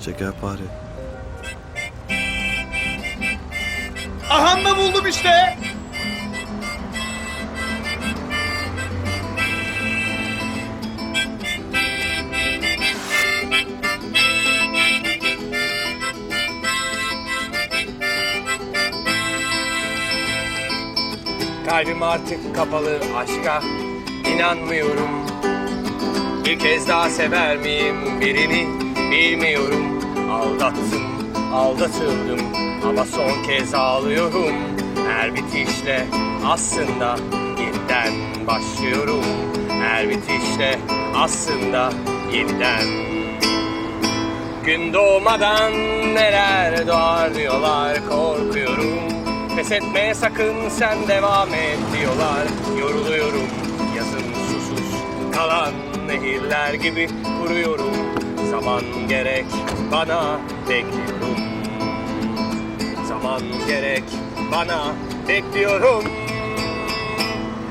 Şekerpare. Aha da buldum işte. Kalbim artık kapalı aşka inanmıyorum Bir kez daha sever miyim birini bilmiyorum. Aldattım, aldatıldım. Ama son kez ağlıyorum. Her bitişle aslında yeniden başlıyorum. Her bitişle aslında yeniden. Gün doğmadan neler doğar diyorlar. Korkuyorum. Pes etme sakın sen devam et diyorlar. Yoruluyorum. Yazın susuz kalan nehirler gibi kuruyorum Zaman gerek bana bekliyorum. Zaman gerek bana bekliyorum.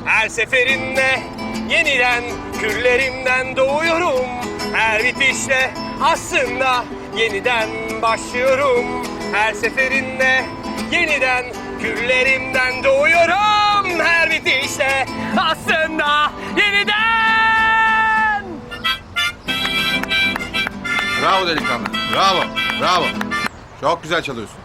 Her seferinde yeniden küllerimden doğuyorum. Her bitişle aslında yeniden başlıyorum. Her seferinde yeniden küllerimden doğuyorum. Her bitişle aslında Bravo delikanlı. Bravo. Bravo. Çok güzel çalıyorsun.